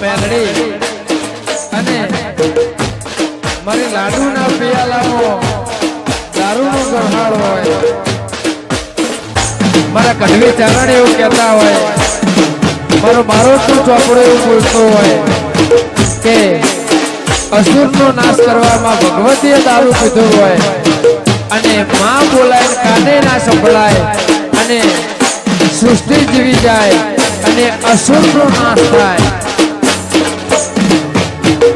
મેલડી અને મારી લાડુના પિયાલાનો દારૂનો ગરહાળ હોય. મારા કઢવી ચારણ એવું કહેતા હોય. મારો મારો તું ચોપડો એવું બોલતો હોય કે અસુરનો નાશ કરવામાં ભગવતીએ દારૂ પીધો હોય. અને માં બોલાય કાને ના સંભળાય. અને સૃષ્ટિ જીવી જાય. અને અસુરનો નાશ થાય. Thank you.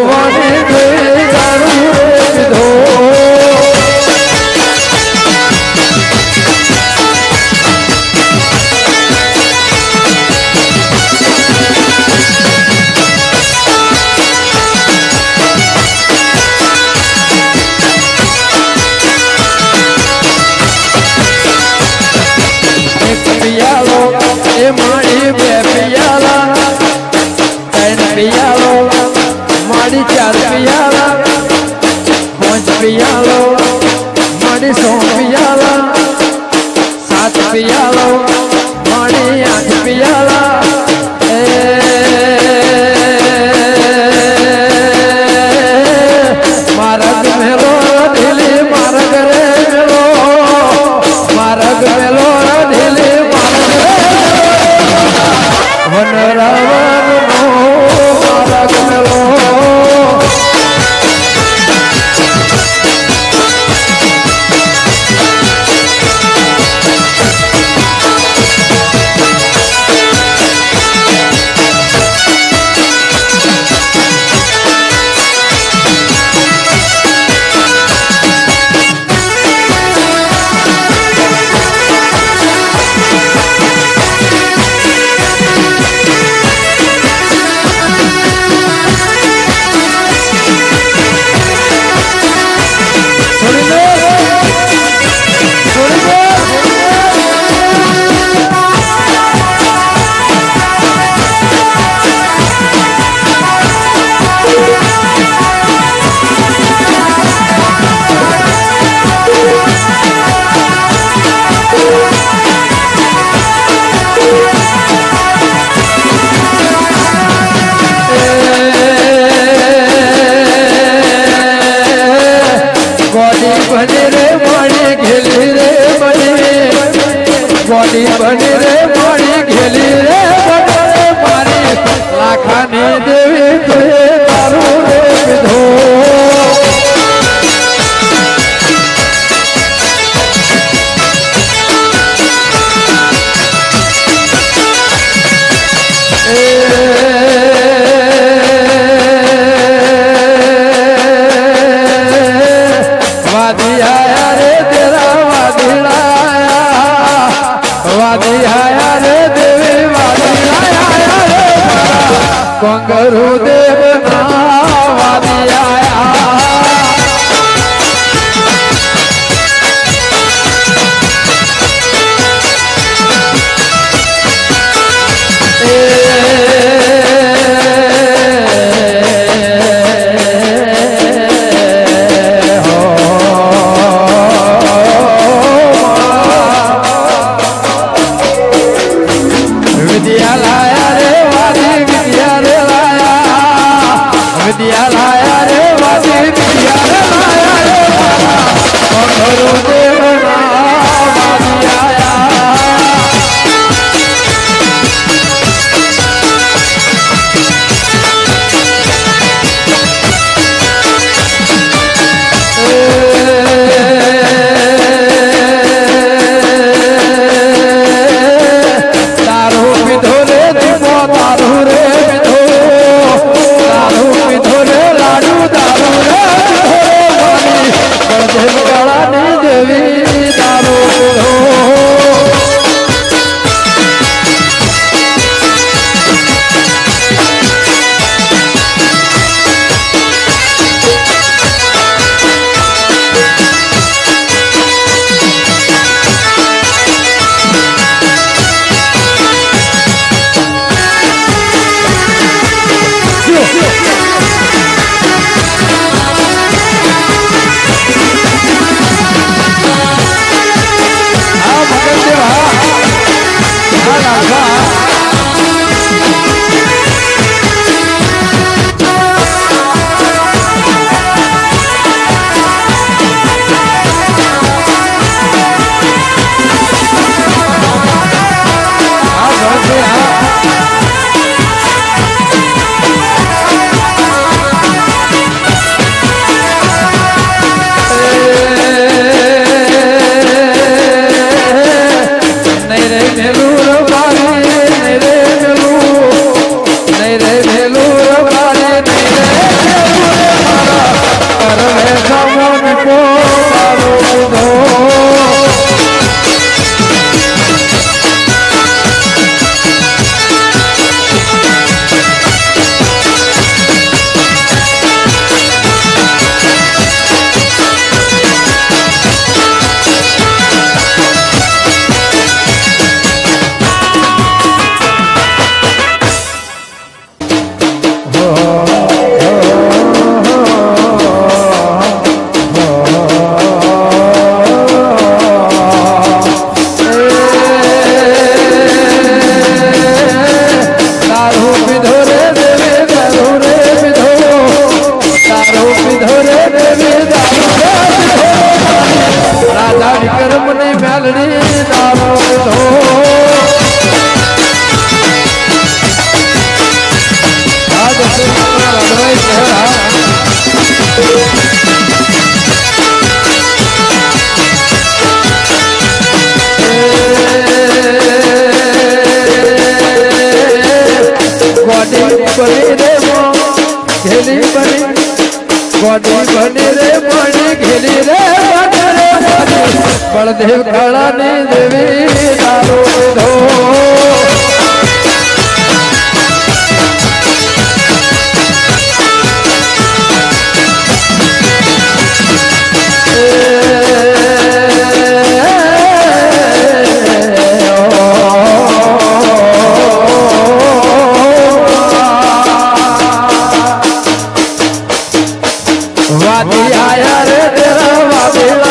મળી બે પિયાલા ત્રણ પિયાલો મારી ચાર પિયા મારી આયા રે દેવી મારી આયા રે કંગરુ દેવ ના મારી આયા Yeah. લાયા રે વાદી પિયા લાયા રે વાલા Tener કાર્યક્રમની મેલણી દારો ગોડી બની રે ગોડી બની રે બળદેવ કળાની દેવી તારો ધો વાદી આયા રે તેરા વાદેલા